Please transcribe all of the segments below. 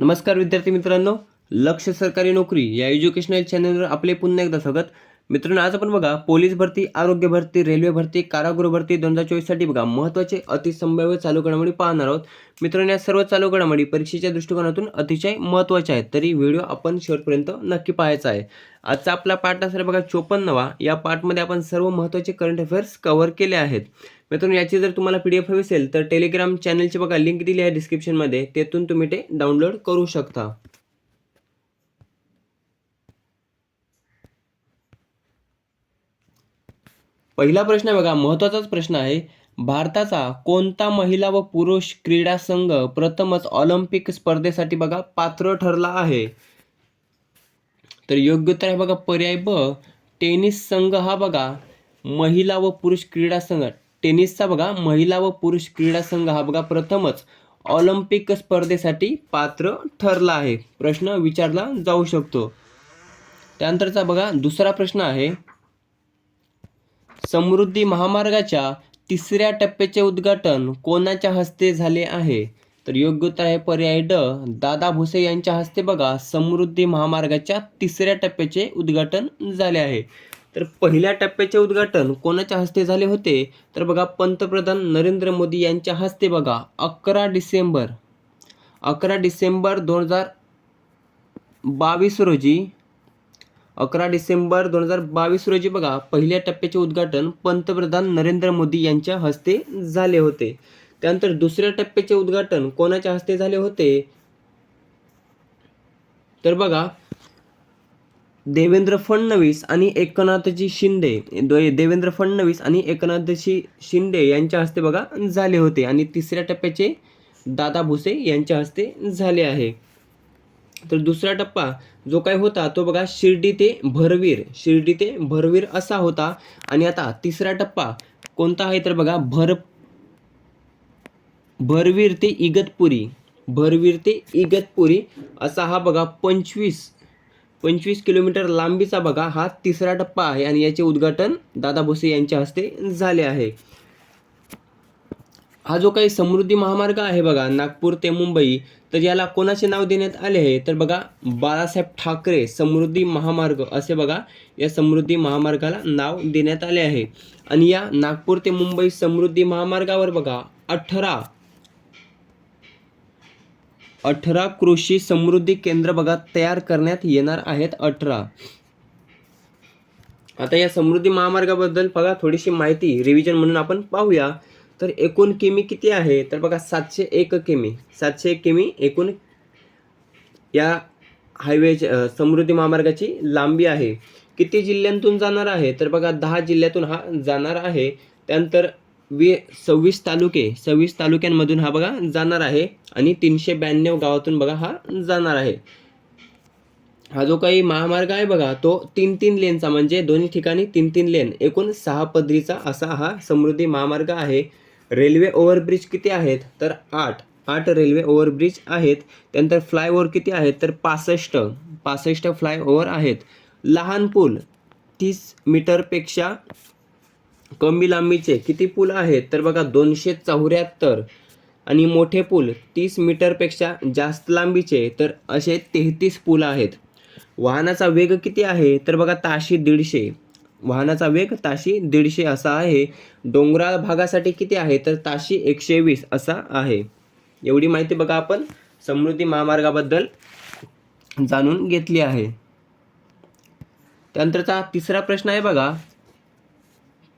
नमस्कार विद्यार्थी मित्रांनो. लक्ष सरकारी नोकरी या एज्युकेशनल चॅनलवर आपले पुन्हा एकदा स्वागत. मित्रांनो आज आपण बघा पोलीस भरती आरोग्य भरती रेल्वे भरती कारागृह भरती दोन हजार चोवीससाठी बघा महत्त्वाचे अतिसंभाव्य चालू घडामोडी पाहणार आहोत. मित्रांनो या सर्व चालू घडामोडी परीक्षेच्या दृष्टिकोनातून अतिशय महत्त्वाच्या आहेत तरी व्हिडिओ आपण शेवटपर्यंत नक्की पाहायचा आहे. आजचा आपला पाठ असेल बघा चोपन्नवा. या पाठमध्ये आपण सर्व महत्त्वाचे करंट अफेअर्स कव्हर केले आहेत. मित्रांनो याची जर तुम्हाला पी डी एफ हवी असेल तर टेलिग्राम चॅनलची बघा लिंक दिली आहे डिस्क्रिप्शनमध्ये तेथून तुम्ही ते डाउनलोड करू शकता. पहिला प्रश्न आहे बघा महत्त्वाचाच प्रश्न आहे. भारताचा कोणता महिला व पुरुष क्रीडा संघ प्रथमच ऑलिम्पिक स्पर्धेसाठी बघा पात्र ठरला आहे? तर योग्य उत्तर आहे बघा पर्याय ब टेनिस संघ हा बघा महिला व पुरुष क्रीडा संघ. टेनिसचा बघा महिला व पुरुष क्रीडा संघ हा बघा प्रथमच ऑलिम्पिक स्पर्धेसाठी पात्र ठरला आहे. प्रश्न विचारला जाऊ शकतो. त्यानंतरचा बघा दुसरा प्रश्न आहे. समृद्धी महामार्गाच्या तिसऱ्या टप्प्याचे उद्घाटन कोणाच्या हस्ते झाले आहे? तर योग्य उत्तर आहे पर्याय ड. दादा भुसे यांच्या हस्ते बघा समृद्धी महामार्गाच्या तिसऱ्या टप्प्याचे उद्घाटन झाले आहे. तर पहिल्या टप्प्याचे उद्घाटन कोणाच्या हस्ते झाले होते? तर बघा पंतप्रधान नरेंद्र मोदी यांच्या हस्ते बघा अकरा डिसेंबर. अकरा डिसेंबर दोन हजार बावीस रोजी अकरा डिसेंबर दोन हजार बावीस रोजी बघा पहिल्या टप्प्याचे उद्घाटन पंतप्रधान नरेंद्र मोदी यांच्या हस्ते झाले होते. त्यानंतर दुसऱ्या टप्प्याचे उद्घाटन कोणाच्या हस्ते झाले होते? तर बघा देवेंद्र फडणवीस आणि एकनाथजी शिंदे देवेंद्र फडणवीस आणि एकनाथजी शिंदे यांच्या हस्ते बघा झाले होते. आणि तिसऱ्या टप्प्याचे दादा भुसे यांच्या हस्ते झाले आहे. तर दुसरा टप्पा जो काय होता तो बघा शिर्डी ते भरवीर. शिर्डी ते भरवीर असा होता. आणि आता तिसरा टप्पा कोणता आहे तर बघा भर भरवीर ते इगतपुरी. भरवीर ते इगतपुरी असा हा बघा पंचवीस पंचवीस किलोमीटर लांबीचा बघा हा तिसरा टप्पा आहे आणि याचे उद्घाटन दादा भोसे यांच्या हस्ते झाले आहे. हा जो काही समृद्धी महामार्ग आहे बघा नागपूर ते मुंबई तर याला कोणाचे नाव देण्यात आले आहे? तर बघा बाळासाहेब ठाकरे समृद्धी महामार्ग असे बघा या समृद्धी महामार्गाला नाव देण्यात आले आहे. आणि या नागपूर ते मुंबई समृद्धी महामार्गावर बघा अठरा अठरा कृषी समृद्धी केंद्र बघा तयार करण्यात येणार आहेत अठरा. आता या समृद्धी महामार्गाबद्दल बघा थोडीशी माहिती रिव्हिजन म्हणून आपण पाहूया. तर एकूण किमी किती आहे? तर बघा सातशे एक किमी. सातशे एक किमी एकूण या हायवे समृद्धी महामार्गाची लांबी आहे. किती जिल्ह्यांतून जाणार आहे? तर बघा दहा जिल्ह्यातून हा जाणार आहे. त्यानंतर वी सव्वीस तालुके सव्वीस तालुक्यांमधून हा बघा जाणार आहे आणि तीनशे ब्याण्णव गावातून बघा हा जाणार आहे. हा जो काही महामार्ग आहे बघा तो तीन तीन लेनचा म्हणजे दोन्ही ठिकाणी तीन तीन लेन एकूण सहा पदरीचा असा हा समृद्धी महामार्ग आहे. रेल्वे ओव्हरब्रिज किती आहेत? तर आठ आठ रेल्वे ओव्हरब्रिज आहेत. त्यानंतर फ्लायओव्हर किती आहेत? तर पासष्ट पासष्ट फ्लायओव्हर आहेत. लहान पूल तीस मीटरपेक्षा कमी लांबीचे किती पूल आहेत? तर बघा दोनशे चौऱ्याहत्तर. आणि मोठे पूल तीस मीटरपेक्षा जास्त लांबीचे तर असे तेहतीस पूल आहेत. वाहनाचा वेग किती आहे? तर बघा ताशी दीडशे. वाहनाचा वेग ताशी दीडशे असा आहे. डोंगराळ भागासाठी किती आहे? तर ताशी एकशे वीस असा आहे. एवढी माहिती बघा आपण. समृद्धी महामार्गाबद्दल जाणून घेतली आहे. त्यानंतरचा तिसरा प्रश्न आहे बघा.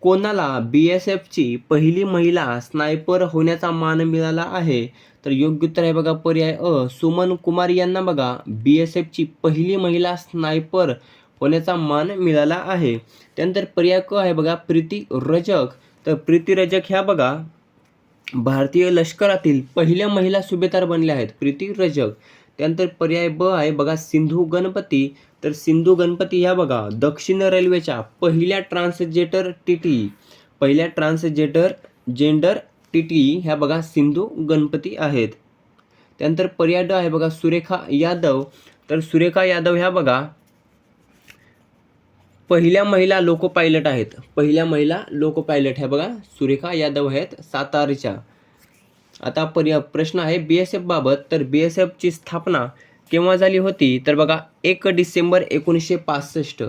कोणाला बी एस एफची पहिली महिला स्नायपर होण्याचा मान मिळाला आहे तर योग्य उत्तर आहे बघा पर्याय अ. सुमन कुमार यांना बघा बी एस एफची पहिली महिला स्नायपर होण्याचा मान मिळाला आहे. त्यानंतर पर्याय क आहे बघा प्रीती रजक तर प्रीती रजक ह्या बघा भारतीय लष्करातील पहिल्या महिला सुभेदार बनल्या आहेत प्रीती रजक त्यानंतर पर्याय ब आहे बघा सिंधू गणपती. तर सिंधू गणपती ह्या बघा दक्षिण रेल्वेच्या पहिल्या ट्रान्सजेटर टी टी पहिल्या ट्रान्सजेटर जेंडर टी टी ह्या बघा सिंधू गणपती आहेत. त्यानंतर पर्याय ड आहे बघा सुरेखा यादव. तर सुरेखा यादव ह्या बघा पहिल्या महिला लोको पायलट आहेत. पहिल्या महिला लोको पायलट ह्या बघा सुरेखा यादव आहेत सातारच्या. आता पर्या प्रश्न आहे बी एस एफ बाबत. तर बी एस एफची स्थापना केव्हा झाली होती? तर बघा एक डिसेंबर एकोणीसशे पासष्ट.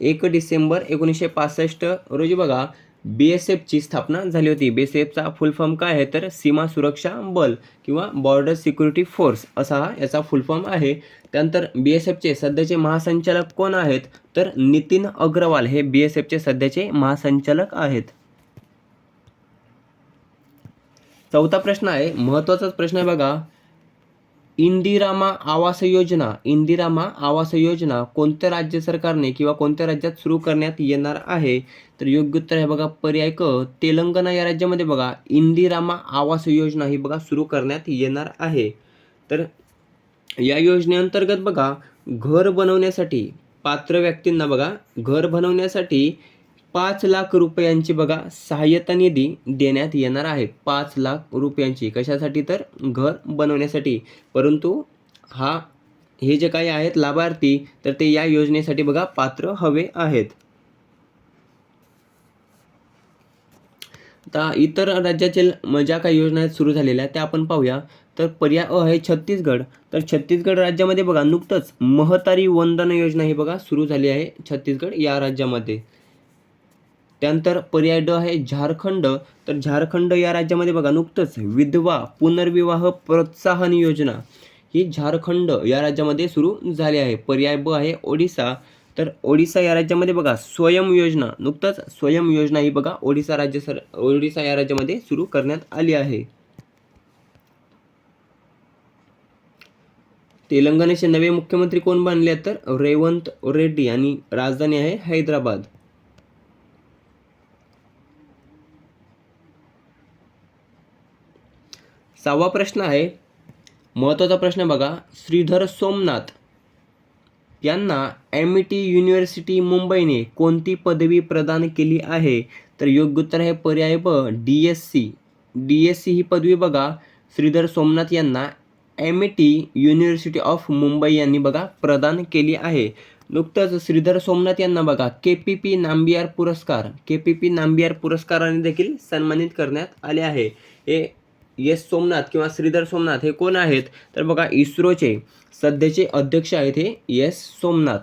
एक डिसेंबर एकोणीसशे पासष्ट रोजी बघा बी एस एफची स्थापना झाली होती. बी एस एफचा फुल फॉर्म काय आहे? तर सीमा सुरक्षा बल किंवा बॉर्डर सिक्युरिटी फोर्स असा हा याचा फुल फॉर्म आहे. त्यानंतर बी एस एफचे सध्याचे महासंचालक कोण आहेत? तर नितीन अग्रवाल हे बी एस एफचे सध्याचे महासंचालक आहेत. चौथा प्रश्न आहे महत्त्वाचाच प्रश्न आहे बघा. इंदिरामा आवास योजना इंदिरामा आवास योजना कोणत्या राज्य सरकारने किंवा कोणत्या राज्यात सुरू करण्यात येणार आहे? तर योग्य उत्तर आहे बघा पर्याय क तेलंगणा या राज्यामध्ये बघा इंदिरामा आवास योजना ही बघा सुरू करण्यात येणार आहे. तर या योजनेअंतर्गत बघा घर बनवण्यासाठी पात्र व्यक्तींना बघा घर बनवण्यासाठी पाच लाख रुपयांची बघा सहाय्यता निधी देण्यात येणार आहे. पाच लाख रुपयांची. कशासाठी तर? घर बनवण्यासाठी. परंतु हा हे जे काही आहेत लाभार्थी तर ते या योजनेसाठी बघा पात्र हवे आहेत. आता इतर राज्यातील म- ज्या काही योजना आहेत सुरू झालेल्या त्या आपण पाहूया. तर पर्याय अ आहे छत्तीसगड. तर छत्तीसगड राज्यामध्ये बघा नुकतंच महतारी वंदन योजना ही बघा सुरू झाली आहे छत्तीसगड या राज्यामध्ये. त्यानंतर पर्याय ड आहे झारखंड. तर झारखंड या राज्यामध्ये बघा नुकतंच विधवा पुनर्विवाह प्रोत्साहन योजना ही झारखंड या राज्यामध्ये सुरू झाली आहे. पर्याय ब आहे ओडिसा. तर ओडिसा या राज्यामध्ये बघा स्वयं योजना नुकतंच स्वयं योजना ही बघा ओडिसा राज्य सर ओडिसा या राज्यामध्ये सुरू करण्यात आली आहे. तेलंगणाचे नवे मुख्यमंत्री कोण बनले आहेत तर रेवंत रेड्डी आणि राजधानी आहे हैदराबाद. सहावा प्रश्न आहे महत्त्वाचा प्रश्न बघा श्रीधर सोमनाथ यांना एम टी युनिव्हर्सिटी मुंबईने कोणती पदवी प्रदान केली आहे? तर योग्य उत्तर आहे पर्याय ब D S C D S C ही पदवी बघा श्रीधर सोमनाथ यांना M T university of Mumbai यांनी बघा प्रदान केली आहे. नुकतंच श्रीधर सोमनाथ यांना बघा के पी पी नांबियार पुरस्कार के पी पी नांबियार पुरस्काराने देखील सन्मानित करण्यात आले आहे. हे एस सोमनाथ किंवा श्रीधर सोमनाथ हे कोण आहेत? तर बघा इस्रोचे सध्याचे अध्यक्ष आहेत हे एस सोमनाथ.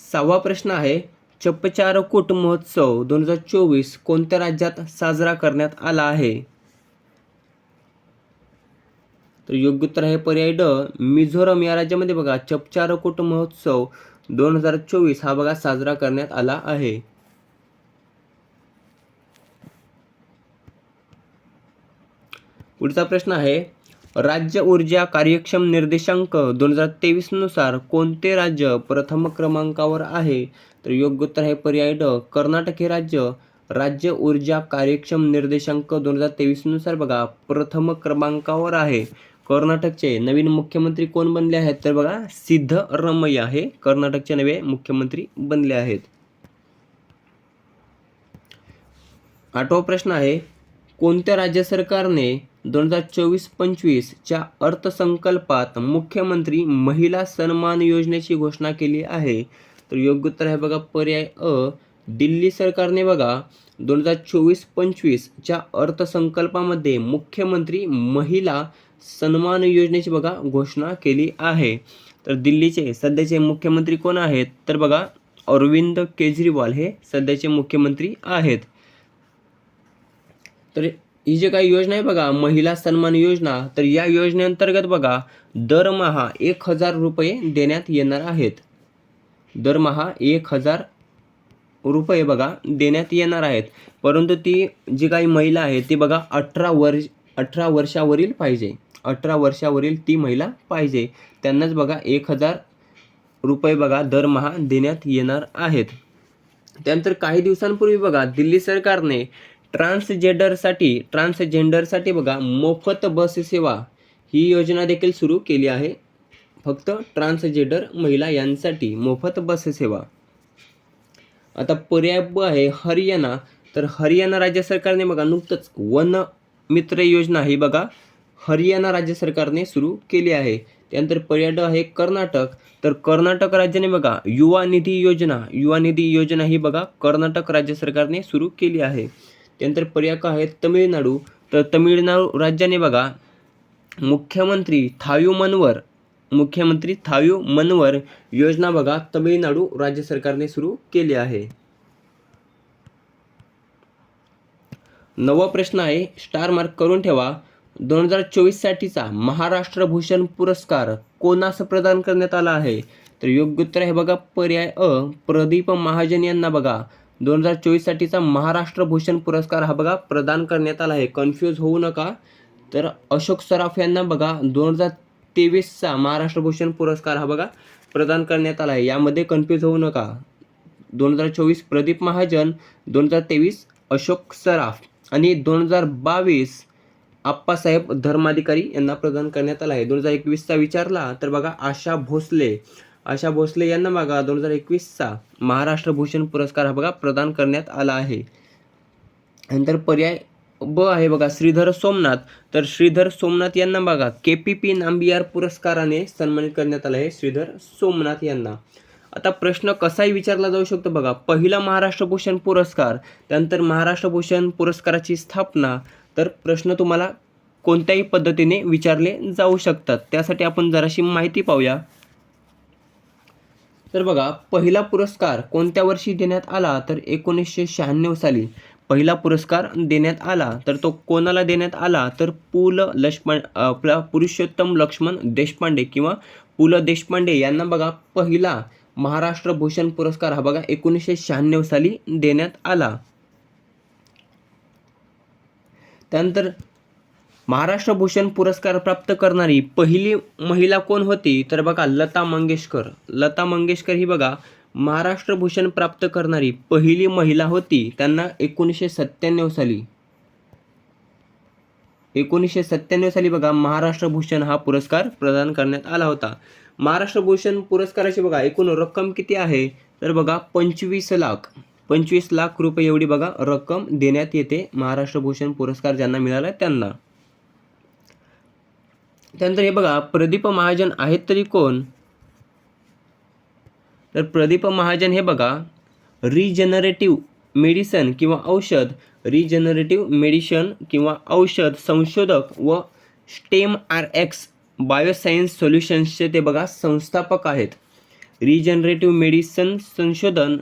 सहावा प्रश्न आहे चप्पचारकूट महोत्सव दोन हजार चोवीस कोणत्या राज्यात साजरा करण्यात आला आहे? तर योग्य उत्तर आहे पर्याय ड मिझोरम. या राज्यामध्ये बघा चपचारकूट महोत्सव दोन हजार चोवीस हा बघा साजरा करण्यात आला आहे. पुढचा प्रश्न आहे राज्य ऊर्जा कार्यक्षम निर्देशांक दोन हजार तेवीसनुसार कोणते राज्य प्रथम क्रमांकावर आहे? तर योग्य उत्तर आहे पर्याय ड कर्नाटक हे राज्य. राज्य ऊर्जा कार्यक्षम निर्देशांक दोन हजार तेवीसनुसार बघा प्रथम क्रमांकावर आहे. कर्नाटकचे नवीन मुख्यमंत्री कोण बनले आहेत? तर बघा सिद्धरमय्या हे कर्नाटकचे नवे मुख्यमंत्री बनले आहेत. आठवा प्रश्न आहे कोणत्या राज्य सरकारने दोन हजार चोवीस पंचवीसच्या अर्थसंकल्पात मुख्यमंत्री महिला सन्मान योजनेची घोषणा केली आहे. तर योग्य उत्तर आहे बघा पर्याय अ. दिल्ली सरकारने बघा दोन हजार चोवीस पंचवीसच्या अर्थसंकल्पामध्ये मुख्यमंत्री महिला सन्मान योजनेची बघा घोषणा केली आहे. तर दिल्लीचे सध्याचे मुख्यमंत्री कोण आहेत? तर बघा अरविंद केजरीवाल हे सध्याचे मुख्यमंत्री आहेत. तर ही जी काही योजना आहे बघा महिला सन्मान योजना तर या योजनेअंतर्गत बघा दरमहा एक हजार रुपये देण्यात येणार आहेत. दरमहा एक हजार रुपये बघा देण्यात येणार आहेत. परंतु ती जी काही महिला आहे ती बघा अठरा वर्ष अठरा वर्षावरील पाहिजे. अठरा वर्षावरील ती महिला पाहिजे. त्यांनाच बघा एक हजार रुपये बघा दरमहा देण्यात येणार आहेत. त्यानंतर काही दिवसांपूर्वी बघा दिल्ली सरकारने ट्रान्सजेंडरसाठी ट्रान्सजेंडरसाठी बघा मोफत बस सेवा ही योजना देखील सुरू केली आहे. फक्त ट्रान्सजेंडर महिला यांसाठी मोफत बस सेवा. आता पर्याय ब आहे हरियाणा. तर हरियाणा राज्य सरकारने बघा नुकतंच वन मित्र योजना ही बघा हरियाणा राज्य सरकारने सुरू केली आहे. त्यानंतर पर्याय आहे कर्नाटक. तर कर्नाटक राज्याने बघा युवा निधी योजना युवा निधी योजना ही बघा कर्नाटक राज्य सरकारने सुरू केली आहे. त्यानंतर पर्याय काय आहे तमिळनाडू. तर तमिळनाडू राज्याने बघा मुख्यमंत्री थायू मनवर मुख्यमंत्री थायू मनवर योजना बघा तमिळनाडू राज्य सरकारने सुरू केली आहे. नवा प्रश्न आहे स्टार मार्क करून ठेवा. दोन हजार चोवीससाठीचा महाराष्ट्र भूषण पुरस्कार कोणास प्रदान करण्यात आला आहे? तर योग्य उत्तर आहे बघा पर्याय अ प्रदीप महाजन यांना बघा. दोन हजार चोवीससाठीचा महाराष्ट्र भूषण पुरस्कार हा बघा प्रदान करण्यात आला आहे. कन्फ्यूज होऊ नका. तर अशोक सराफ यांना बघा दोन हजार तेवीसचा महाराष्ट्र भूषण पुरस्कार हा बघा प्रदान करण्यात आला आहे. यामध्ये कन्फ्यूज होऊ नका. दोन हजार चोवीस प्रदीप महाजन दोन हजार तेवीस अशोक सराफ आणि दोन हजार बावीस आप्पासाहेब धर्माधिकारी यांना प्रदान करण्यात आला आहे. दोन हजार एकवीसचा विचारला तर बघा आशा भोसले आशा भोसले यांना बघा दोन हजार एकवीसचा महाराष्ट्र भूषण पुरस्कार हा बघा प्रदान करण्यात आला आहे. नंतर पर्याय ब आहे बघा श्रीधर सोमनाथ. तर श्रीधर सोमनाथ यांना बघा के पी पी नांबियार पुरस्काराने सन्मानित करण्यात आलं आहे श्रीधर सोमनाथ यांना. आता प्रश्न कसाही विचारला जाऊ शकतो बघा. पहिला महाराष्ट्र भूषण पुरस्कार त्यानंतर महाराष्ट्र भूषण पुरस्काराची स्थापना तर प्रश्न तुम्हाला कोणत्याही पद्धतीने विचारले जाऊ शकतात. त्यासाठी आपण जराशी माहिती पाहूया. तर बघा पहिला पुरस्कार कोणत्या वर्षी देण्यात आला? तर एकोणीसशे शहाण्णव साली. पहिला पुरस्कार देण्यात आला तर तो कोणाला देण्यात आला? तर पु ल लक्ष्मण आपला पुरुषोत्तम लक्ष्मण देशपांडे किंवा पु ल देशपांडे यांना बघा पहिला महाराष्ट्र भूषण पुरस्कार हा बघा एकोणीसशे शहाण्णव साली देण्यात आला. त्यानंतर महाराष्ट्र भूषण पुरस्कार प्राप्त करणारी पहिली महिला कोण होती? तर बघा लता मंगेशकर. लता मंगेशकर ही बघा महाराष्ट्र भूषण प्राप्त करणारी पहिली महिला होती. त्यांना एकोणीसशे सत्त्याण्णव साली एकोणीसशे सत्त्याण्णव साली बघा महाराष्ट्र भूषण हा पुरस्कार प्रदान करण्यात आला होता. महाराष्ट्र भूषण पुरस्काराची बघा एकूण रक्कम किती आहे? तर बघा पंचवीस लाख पंचवीस लाख रुपये एवढी बघा रक्कम देण्यात येते. महाराष्ट्र भूषण पुरस्कार ज्यांना मिळाला त्यांना. त्यानंतर हे बघा प्रदीप महाजन आहेत तरी कोण? तर प्रदीप महाजन हे बघा रिजनरेटिव्ह मेडिसन किंवा औषध रिजनरेटिव्ह मेडिसन किंवा औषध संशोधक व स्टेम आर एक्स बायोसायन्स सोल्युशन्सचे ते बघा संस्थापक आहेत. रिजनरेटिव्ह मेडिसन संशोधन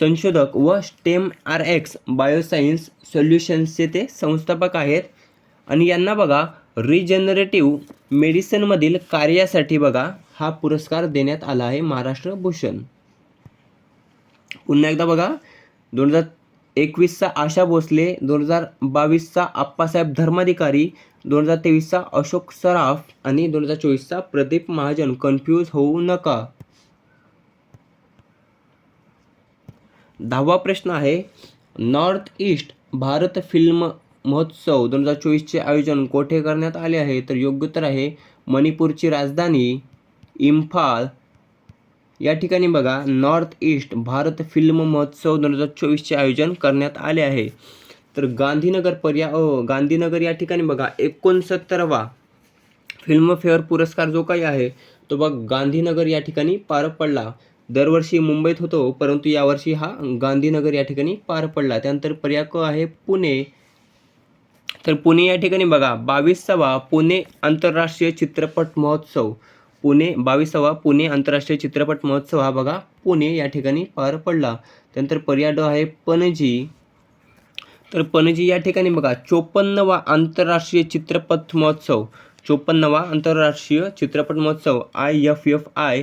संशोधक व स्टेम आर एक्स बायोसायन्स सोल्युशन्सचे ते संस्थापक आहेत. आणि यांना बघा रिजनरेटिव्ह मेडिसनमधील कार्यासाठी बघा हा पुरस्कार देण्यात आला आहे महाराष्ट्र भूषण. पुन्हा एकदा बघा दोन हजार एकवीसचा आशा भोसले दोन हजार बावीसचा आप्पासाहेब धर्माधिकारी दोन हजार तेवीसचा अशोक सराफ आणि दोन हजार चोवीसचा प्रदीप महाजन कन्फ्यूज होऊ नका. दहावा प्रश्न आहे नॉर्थ ईस्ट भारत फिल्म महोत्सव दोन हजार चोवीसचे आयोजन कोठे करण्यात आले आहे? तर योग्य उत्तर आहे मणिपूरची राजधानी इम्फाळ या ठिकाणी बघा नॉर्थ ईस्ट भारत फिल्म महोत्सव दोन हजार चोवीसचे आयोजन करण्यात आले आहे. तर गांधीनगर पर्या गांधीनगर या ठिकाणी बघा एकोणसत्तरवा फिल्मफेअर पुरस्कार जो काही आहे तो बघ गांधीनगर या ठिकाणी पार पडला. दरवर्षी मुंबईत होतो परंतु यावर्षी हा गांधीनगर या ठिकाणी पार पडला. त्यानंतर पर्याय क आहे पुणे. तर पुणे या ठिकाणी बघा बावीसावा पुणे आंतरराष्ट्रीय चित्रपट महोत्सव. पुणे बावीसावा पुणे आंतरराष्ट्रीय चित्रपट महोत्सव हा बघा पुणे या ठिकाणी पार पडला. त्यानंतर पर्याय आहे पणजी. तर पणजी या ठिकाणी बघा चोपन्नवा आंतरराष्ट्रीय चित्रपट महोत्सव. चोपन्नवा आंतरराष्ट्रीय चित्रपट महोत्सव आय एफ एफ आय.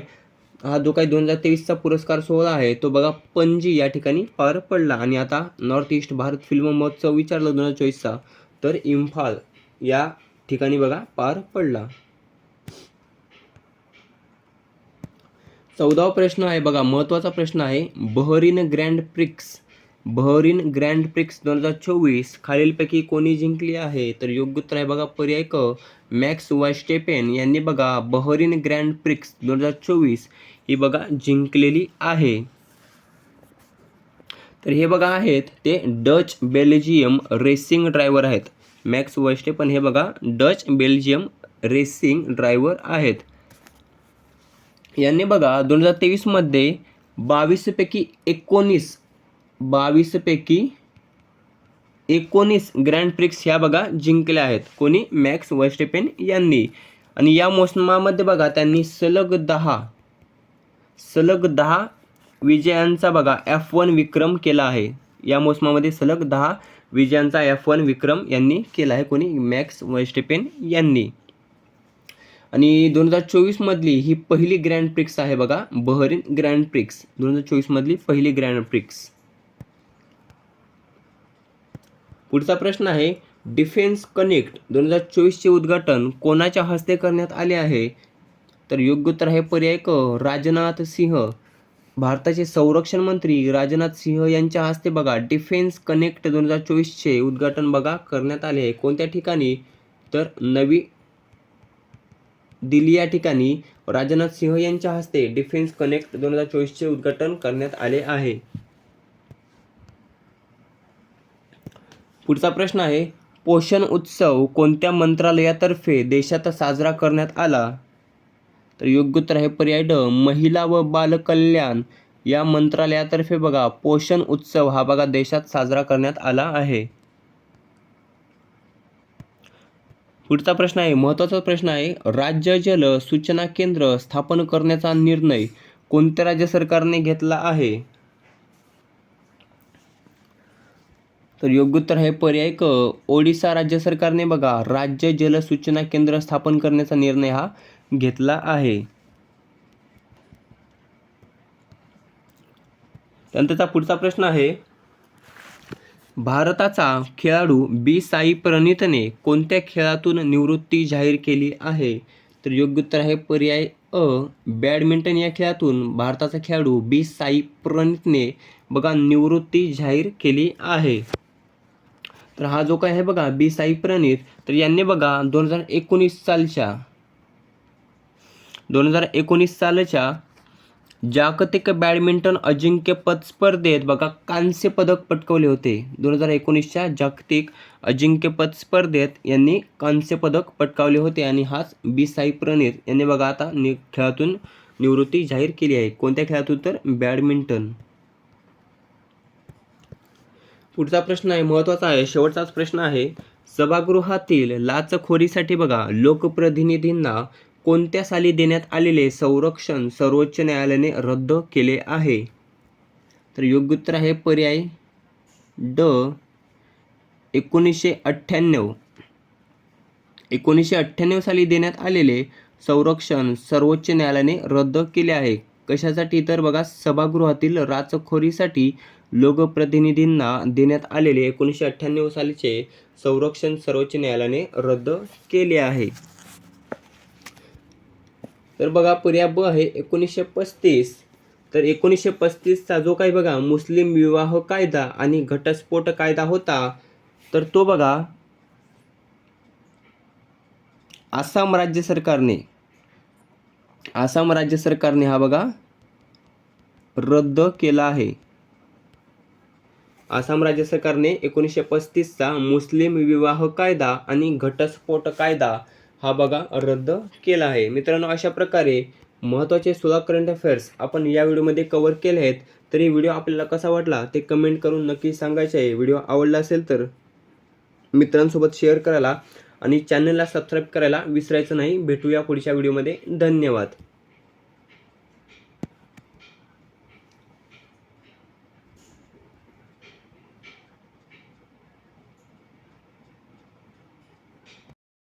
हा जो काही दोन हजार तेवीसचा पुरस्कार सोहळा आहे तो बघा पणजी या ठिकाणी पार पडला. आणि आता नॉर्थ ईस्ट भारत फिल्म महोत्सव विचारला दोन हजार चोवीसचा. तर इम्फाल या ठिकाणी बघा पार पडला. चौदावा प्रश्न आहे बघा महत्त्वाचा प्रश्न आहे Bahrain grand prix. Bahrain grand prix दोन हजार चोवीस खालीलपैकी कोणी जिंकली आहे? तर योग्य उत्तर आहे बघा पर्याय क मॅक्स वायस्टेपेन यांनी बघा बहरीन ग्रँड प्रिक्स दोन हजार चोवीस ही बघा जिंकलेली आहे. तर हे बघा आहेत ते डच बेल्जियम रेसिंग ड्रायव्हर आहेत. मॅक्स वस्टेपन हे बघा डच बेल्जियम रेसिंग ड्रायव्हर आहेत. यांनी बघा दोन हजार तेवीसमध्ये बावीसपैकी एकोणीस बावीसपैकी एकोणीस ग्रँड प्रिक्स ह्या बघा जिंकल्या आहेत. कोणी? मॅक्स वर्स्टेपेन यांनी. आणि या मोसमामध्ये बघा त्यांनी सलग दहा सलग दहा विजयांचा बघा एफ वन विक्रम केला आहे. या मोसमामध्ये सलग दहा विजयांचा एफ वन विक्रम यांनी केला आहे. कोणी? मॅक्स वर्स्टेपेन यांनी. आणि दोन हजार चोवीसमधली ही पहिली ग्रँड प्रिक्स आहे बघा बहरीन ग्रँड प्रिक्स दोन हजार चोवीसमधली पहिली ग्रँड प्रिक्स पुढचा प्रश्न आहे डिफेन्स कनेक्ट दोन हजार चोवीसचे उद्घाटन कोणाच्या हस्ते करण्यात आले आहे? तर योग्य उत्तर आहे पर्याय क राजनाथ सिंह. भारताचे संरक्षण मंत्री राजनाथ सिंह यांच्या हस्ते बघा डिफेन्स कनेक्ट दोन हजार चोवीसचे उद्घाटन बघा करण्यात आले आहे. कोणत्या ठिकाणी? तर नवी दिल्ली या ठिकाणी राजनाथ सिंह यांच्या हस्ते डिफेन्स कनेक्ट दोन हजार चोवीसचे उद्घाटन करण्यात आले आहे. पुढचा प्रश्न आहे पोषण उत्सव कोणत्या मंत्रालयातर्फे देशात साजरा करण्यात आला? तर योग्य उत्तर आहे पर्याय ड महिला व बालकल्याण या मंत्रालयातर्फे बघा पोषण उत्सव हा बघा देशात साजरा करण्यात आला आहे. पुढचा प्रश्न आहे महत्त्वाचा प्रश्न आहे राज्य जल सूचना केंद्र स्थापन करण्याचा निर्णय कोणत्या राज्य सरकारने घेतला आहे? तर योग्य उत्तर आहे पर्याय क ओडिसा राज्य सरकारने बघा राज्य जल सूचना केंद्र स्थापन करण्याचा निर्णय हा घेतला आहे. त्यानंतरचा पुढचा प्रश्न आहे भारताचा खेळाडू बी. साई प्रणितने कोणत्या खेळातून निवृत्ती जाहीर केली आहे? तर योग्य उत्तर आहे पर्याय अ. बॅडमिंटन या खेळातून भारताचा खेळाडू बी. साई प्रणितने बघा निवृत्ती जाहीर केली आहे. तर हा जो काय आहे बघा बी. साई प्रणित. तर यांनी बघा दोन हजार एकोणीस सालच्या दोन हजार एकोणीस सालच्या जागतिक बॅडमिंटन अजिंक्यपद स्पर्धेत बघा कांस्य पदक पटकवले होते. दोन हजार एकोणीसच्या जागतिक अजिंक्यपद स्पर्धेत यांनी कांस्य पदक पटकावले होते आणि हाच बी साई प्रणीत यांनी बघा आता नि खेळातून निवृत्ती जाहीर केली आहे. कोणत्या खेळातून तर? बॅडमिंटन. पुढचा प्रश्न आहे महत्त्वाचा आहे शेवटचाच प्रश्न आहे. सभागृहातील लाचखोरीसाठी बघा लोकप्रतिनिधींना कोणत्या साली देण्यात आलेले संरक्षण सर्वोच्च न्यायालयाने रद्द केले आहे? तर योग्य उत्तर आहे पर्याय ड एकोणीसशे अठ्ठ्याण्णव. एकोणीसशे अठ्ठ्याण्णव साली देण्यात आलेले संरक्षण सर्वोच्च न्यायालयाने रद्द केले आहे. कशासाठी? तर बघा सभागृहातील राचखोरीसाठी लोकप्रतिनिधींना देण्यात आलेले एकोणीसशे अठ्ठ्याण्णव सालीचे संरक्षण सर्वोच्च न्यायालयाने रद्द केले आहे. तर बघा पर्याय ब आहे एकोणीसशे पस्तीस. तर एकोणीसशे पस्तीसचा जो काही बघा मुस्लिम विवाह कायदा आणि घटस्फोट कायदा होता तर तो बघा आसाम राज्य सरकारने आसाम राज्य सरकारने हा बघा रद्द केला आहे. आसाम राज्य सरकारने एकोणीसशे पस्तीसचा मुस्लिम विवाह कायदा आणि घटस्फोट कायदा हा बघा रद्द केला आहे. मित्रांनो अशा प्रकारे महत्त्वाचे सोळा करंट अफेअर्स आपण या व्हिडिओमध्ये कवर केले आहेत. तरी व्हिडिओ आपल्याला कसा वाटला ते कमेंट करून नक्की सांगायचे आहे. व्हिडिओ आवडला असेल तर मित्रांसोबत शेअर करायला आणि चॅनलला सबस्क्राईब करायला विसरायचं नाही. भेटूया पुढच्या व्हिडिओमध्ये. धन्यवाद.